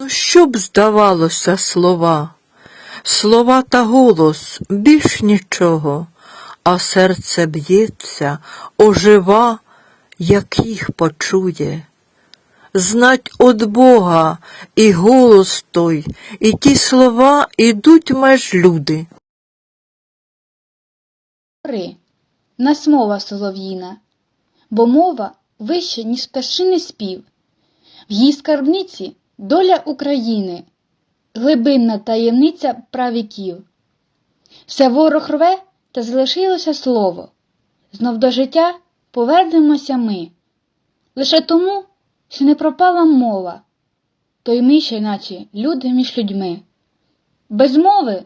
Ну, що б здавалося слова? Слова та голос більш нічого, а серце б'ється, ожива, як їх почує. Знать од Бога і голос той, і ті слова ідуть меж люди. Нас мова солов'їна, бо мова вища, ніж пташиний спів. В її скарбниці доля України, глибинна таємниця правіків. Все ворог рве, та залишилося слово. Знов до життя повернемося ми. Лише тому, що не пропала мова, то й ми ще наче люди між людьми. Без мови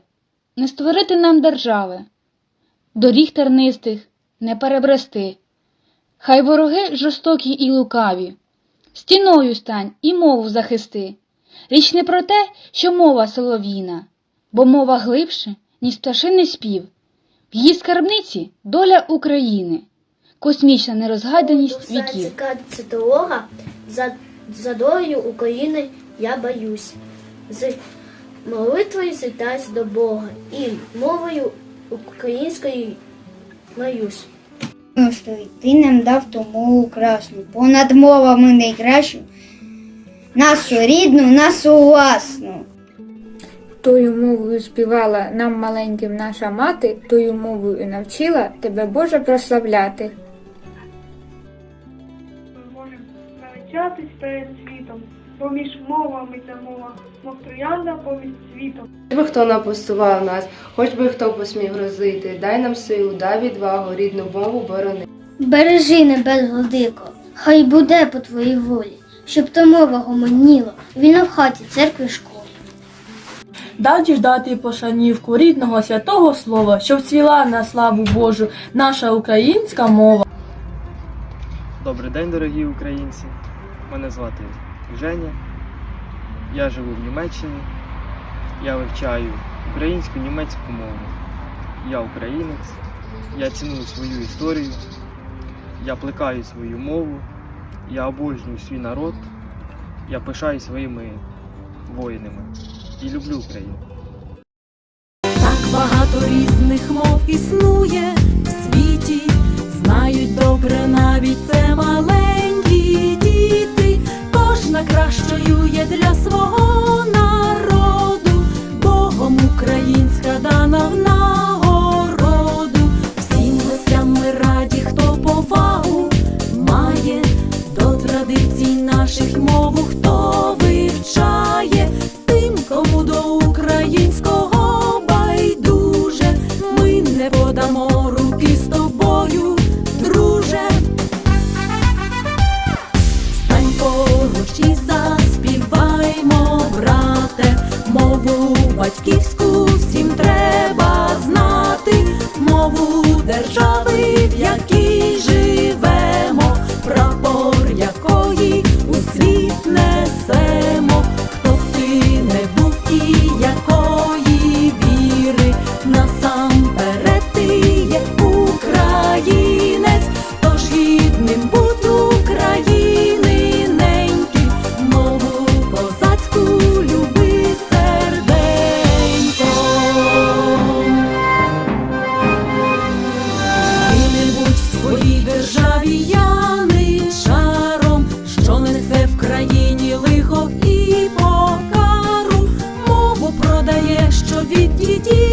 не створити нам держави доріг тернистих не перебрести. Хай вороги жорстокі і лукаві, стіною стань і мову захисти. Річ не про те, що мова солов'їна, бо мова глибше, ніж пташиний спів. В її скарбниці доля України, космічна нерозгаданість віків. Цікавиться дорога, за, за долею України я боюсь. З молитвою звертаюсь до Бога і мовою українською маюсь. Ти нам дав ту мову красну, понад мовами найкращу, нашу рідну, нашу власну. Тою мовою співала нам маленьким наша мати, тою мовою і навчила тебе Боже прославляти. ми можемо навчатись перед світом, поміж мовами та мова, мов троянда поміж світом. Хоч би хто напустував нас, хоч би хто посмів грозити, дай нам силу, дай відвагу, рідну мову борони. Бережи небес, владико, хай буде по твоїй волі, щоб та мова гомоніла, вільно в хаті, церкві, школі. Дай дати пошанівку рідного святого слова, щоб цвіла на славу Божу наша українська мова. Добрий день, дорогі українці. Мене звати Женя. Я живу в Німеччині. Я вивчаю українську німецьку мову. Я українець. Я ціную свою історію. Я плекаю свою мову. Я обожнюю свій народ. Я пишаю своїми воїнами і люблю Україну. Так багато різних мов існує в світі, знають добре навіть це маленькі діти. Кожна кращою є для свого народу, Богом українська дана в нагороду. Батьківську всім треба знати, мову держави, в якій vite.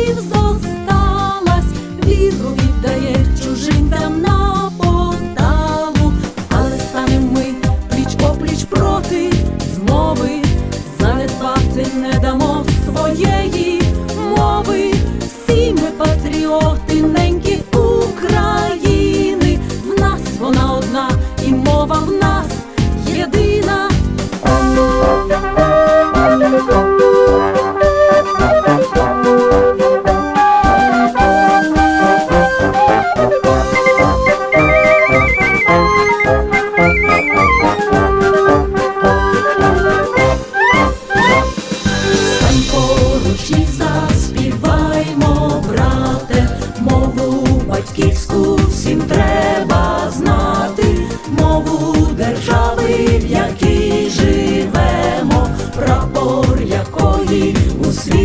всім треба.